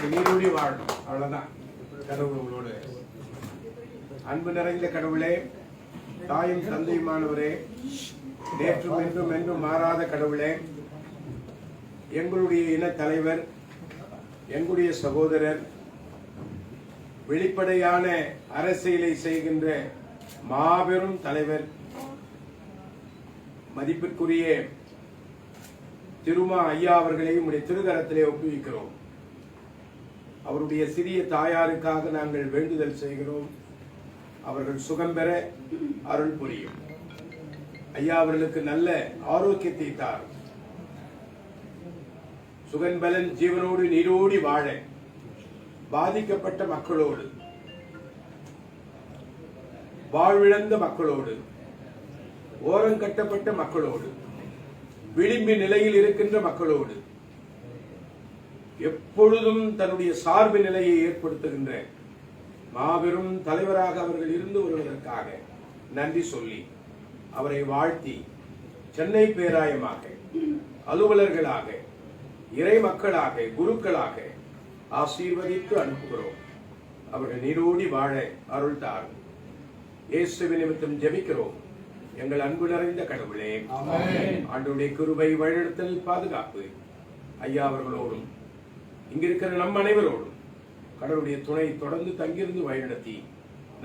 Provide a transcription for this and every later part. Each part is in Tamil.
நீங்க நீரோடி வாழணும் அவ்வளவுதான். கடவுள் உங்களோடு. அன்பு நிறைந்த கடவுளே தாயும் தந்தையுமானவரே நேற்றும் என்றும் என்றும் மாறாத கடவுளே எங்களுடைய இன தலைவர் எங்களுடைய சகோதரர் வெளிப்படையான அரசியலை செய்கின்ற மாபெரும் தலைவர் மதிப்பிற்குரிய திருமா ஐயா அவர்களையும் உடைய திருகரத்திலே ஒப்புவிக்கிறோம். அவருடைய சிறிய தாயாருக்காக நாங்கள் வேண்டுதல் செய்கிறோம். அவர்கள் சுகம் பெற அருள் புரியும். ஐயா அவர்களுக்கு நல்ல ஆரோக்கியத்தை தார். சுகன்பலன் ஜீவனோடு நீரோடி வாழ பாதிக்கப்பட்ட மக்களோடு வாழ்விழந்த மக்களோடு ஓரங்கட்டப்பட்ட மக்களோடு விளிம்பு நிலையில் இருக்கின்ற மக்களோடு எப்பொழுதும் தன்னுடைய சார்பு நிலையை ஏற்படுத்துகின்ற மாபெரும் தலைவராக அவர்கள் இருந்து வருவதற்காக நன்றி சொல்லி அவரை வாழ்த்தி சென்னை பேராயமாக அலுவலர்களாக இறை மக்களாக குருக்களாக ஆசீர்வதித்து அனுப்புகிறோம். அவர்கள் நீரோடி வாழ அருள் தாரும். இயேசுவின் நிமித்தம் ஜெபிக்கிறோம். எங்கள் அன்பு நிறைந்த கடவுளே ஆண்டுடைய கிருபை வழிநடத்தல் பாதுகாப்பு. ஐயா அவர்களோடும் இங்கிருக்கிற நம் அனைவரோடும் கடவுளுடைய துணை தொடர்ந்து தங்கியிருந்து வழிநடத்தி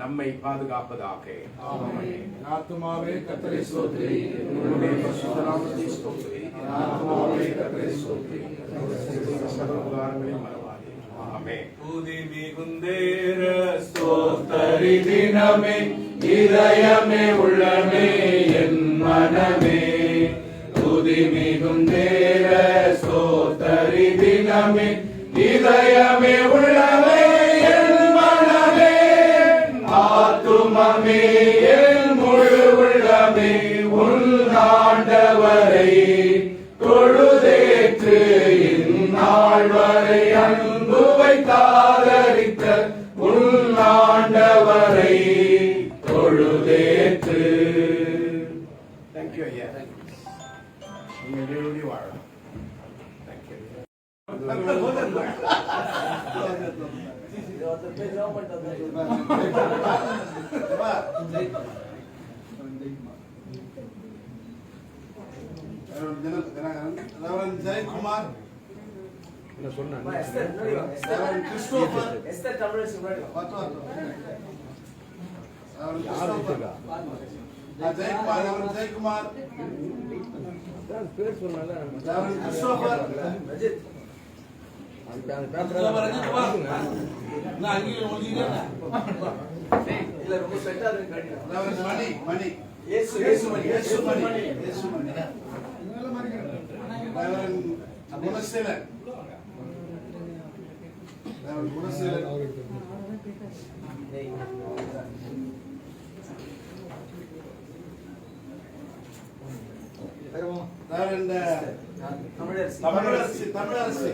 நம்மை பாதுகாப்பதாக. ஆத்துமாவே கத்தரை சோதரி உம்முடைய பரிசுத்த நாமத்தை ஸ்தோத்திரி. ஆத்துமாவே கத்தரை சோதரி மறவாதே. மிகுந்தேர ஸ்தோத்தரி தினமே இதயமே உள்ளமே என் மனமே. துதி மிகுந்தேர ஸ்தோத்தரி தினமே இதயமே உள்ளவே என் மனமே ஆத்துமமே என் முழு உள்ளமே உள்நாண்டவரை தொழுதேற்று இந்நாள் வரை அன்பு ஜெயக்குமார். ஜெயக்குமார்? ஜெயக்குமார். அவர் கிறிஸ்டோபர் குணசீலன் குணசீலன் அவர் இந்த தமிழரசு. தமிழரசி தமிழரசி.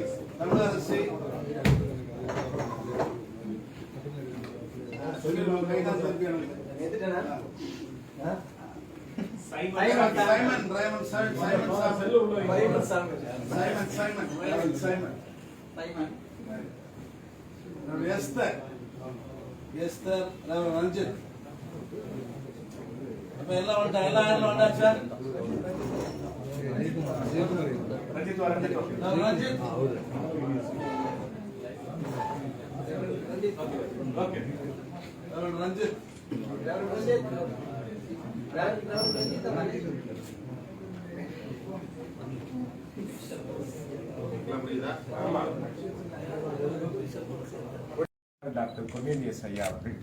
எஸ்தர். ரேமன் ரஞ்சித். அப்ப எல்லாம் வந்துட்டா எல்லாம் எல்லாம் வந்தாச்சா டாக்டர் கொர்னேலியஸ் ஐயா அவர்கள்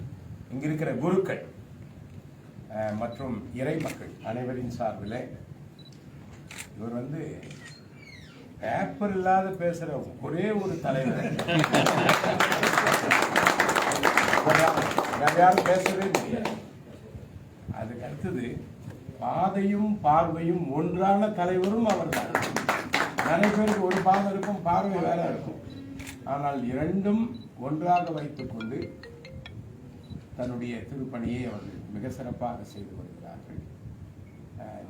இங்கிருக்கிற குருக்கள் மற்றும் இறை மக்கள் அனைவரின் சார்பில் இவர் வந்து பேப்பர் இல்லாத பேசுற ஒரே ஒரு தலைவர். யாரும் பேசவே முடியாது. அதுக்கு அடுத்தது பாதையும் பார்வையும் ஒன்றான தலைவரும் அவர்தான். நிறைய பேருக்கு ஒரு பாதை இருக்கும் பார்வை வேற இருக்கும். ஆனால் இரண்டும் ஒன்றாக வைத்துக்கொண்டு தன்னுடைய திருப்பணியை அவர்கள் மிக சிறப்பாக செய்து வருகிறார்கள்.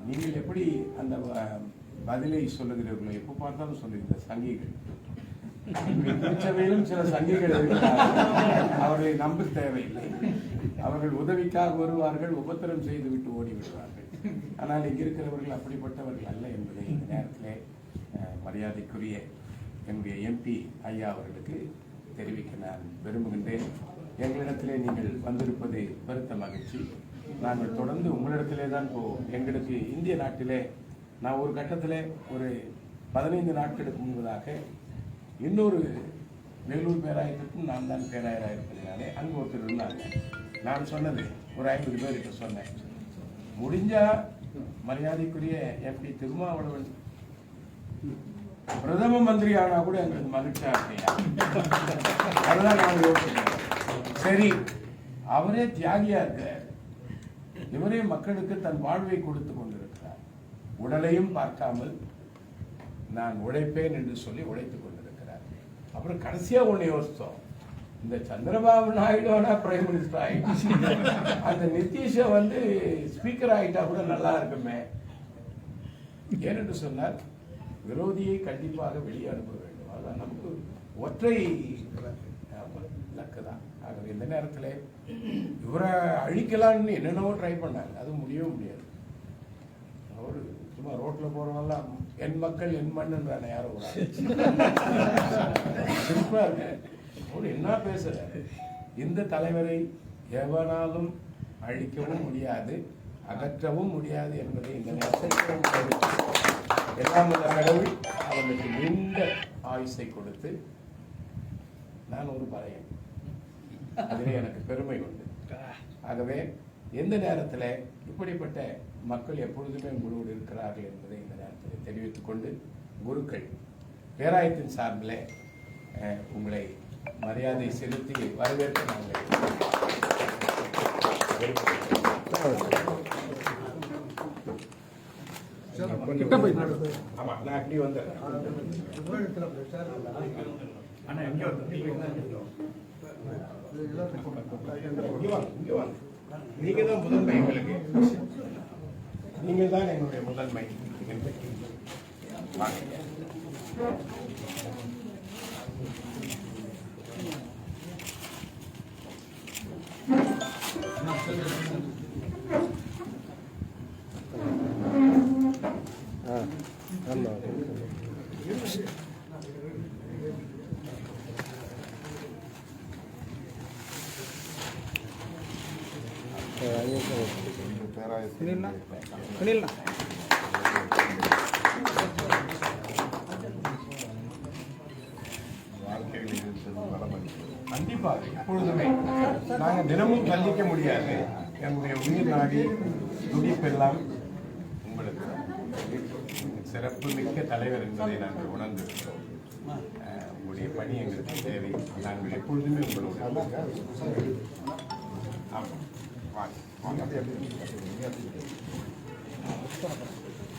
நீங்கள் எப்படி அந்த பதிலை சொல்லுகிறீர்களோ எப்போ பார்த்தாலும் சொல்லுகிற சங்கிகள். திருச்சபையிலும் சில சங்கிகள் அவர்களை நம்ப தேவையில்லை. அவர்கள் உதவிக்காக வருவார்கள் உபத்திரம் செய்து விட்டு ஓடி விடுவார்கள் ஆனால் இங்கு இருக்கிறவர்கள் அப்படிப்பட்டவர்கள் அல்ல என்பதை இந்த நேரத்திலே மரியாதைக்குரிய என்னுடைய எம்பி ஐயா அவர்களுக்கு தெரிவிக்க நான் விரும்புகின்றேன். எங்களிடத்திலே நீங்கள் வந்திருப்பது பெருத்த மகிழ்ச்சி. நாங்கள் தொடர்ந்து உங்களிடத்திலே தான் போவோம். எங்களுக்கு இந்திய நாட்டிலே நான் ஒரு கட்டத்தில் ஒரு பதினைந்து நாட்களுக்கு முன்பதாக இன்னொரு வேலூர் பேராயத்துக்கும் நான் தான் பேராயராக இருக்கிறதுனாலே அங்கே ஒருத்தர் இருந்தாங்க நான் சொன்னது ஒரு ஐம்பது பேர்கிட்ட சொன்னேன். முடிஞ்சால் மரியாதைக்குரிய எம்பி திருமாவளவன் பிரதம மந்திரி ஆனா கூட எங்களுக்கு மகிழ்ச்சியா இருக்கையா அதுதான் நான் யோசிக்கிறேன். சரி அவரே தியாகியா இருக்கார். இவரே மக்களுக்கு தன் வாழ்வை கொடுத்து கொண்டு உடலையும் பார்க்காமல் நான் உழைப்பேன் என்று சொல்லி உழைத்துக் கொண்டிருக்கிறார். அப்புறம் கடைசியாக ஒன்று யோசித்தோம். இந்த சந்திரபாபு நாயுடு ஆனா பிரைம் மினிஸ்டர் ஆயிடுச்சு. அந்த நிதிஷை வந்து ஸ்பீக்கர் ஆகிட்டா கூட நல்லா இருக்குமே. ஏனென்று சொன்னால் விரோதியை கண்டிப்பாக வெளியே அனுப்ப வேண்டும். அதுதான் நமக்கு ஒற்றை ஆமா, இலக்கு தான். ஆகவே இந்த நேரத்தில் இவரை அழிக்கலாம்னு என்னென்னவோ ட்ரை பண்ணாங்க அது முடியவே முடியாது. அவர் சும்மா ரோட்டில் போகிறவங்களாம் என் மக்கள் என் மண்ணுன்றான யாரும் ஒரு ஆள். இருக்கு. என்ன பேசுற? இந்த தலைவரை எவனாலும் அழிக்கவும் முடியாது அகற்றவும் முடியாது என்பதை இந்த நேரத்தில் எல்லாம் வல்ல கடவுள் அவனுக்கு நீண்ட ஆயுசை கொடுத்து நான் ஒரு பறையன். அதிலே எனக்கு பெருமை உண்டு. ஆகவே எந்த நேரத்தில் இப்படிப்பட்ட மக்கள் எப்பொழுதுமே உங்களோடு இருக்கிறார்கள் என்பதை இந்த நேரத்தில் தெரிவித்துக் கொண்டு குருக்கள் பேராயத்தின் சார்பில் உங்களை மரியாதை செலுத்தி வரவேற்க நாங்கள் ஆமா நான் இப்படி வந்துடுறேன். அண்ணா எங்கே வந்து இங்கே வாங்க, இங்கே வாங்க. நீங்க தான் முதன்மை எங்களுக்கு நீங்க தான் எங்களுடைய முதன்மை இன்றைக்கு. வாங்க. கண்டிப்பாக எப்பொழுதுமே. நாங்கள் தினமும் சந்திக்க முடியாது. என்னுடைய உயிர் நாடி துடிப்பெல்லாம் உங்களுக்கு சிறப்பு மிக்க தலைவர் என்பதை நாங்கள் உணர்ந்திருக்கிறோம். உங்களுடைய பணி எங்களுக்கு தேவை. நாங்கள் எப்பொழுதுமே உங்களோட ஆமாம். வாங்க. あ、やべやべ。やべや。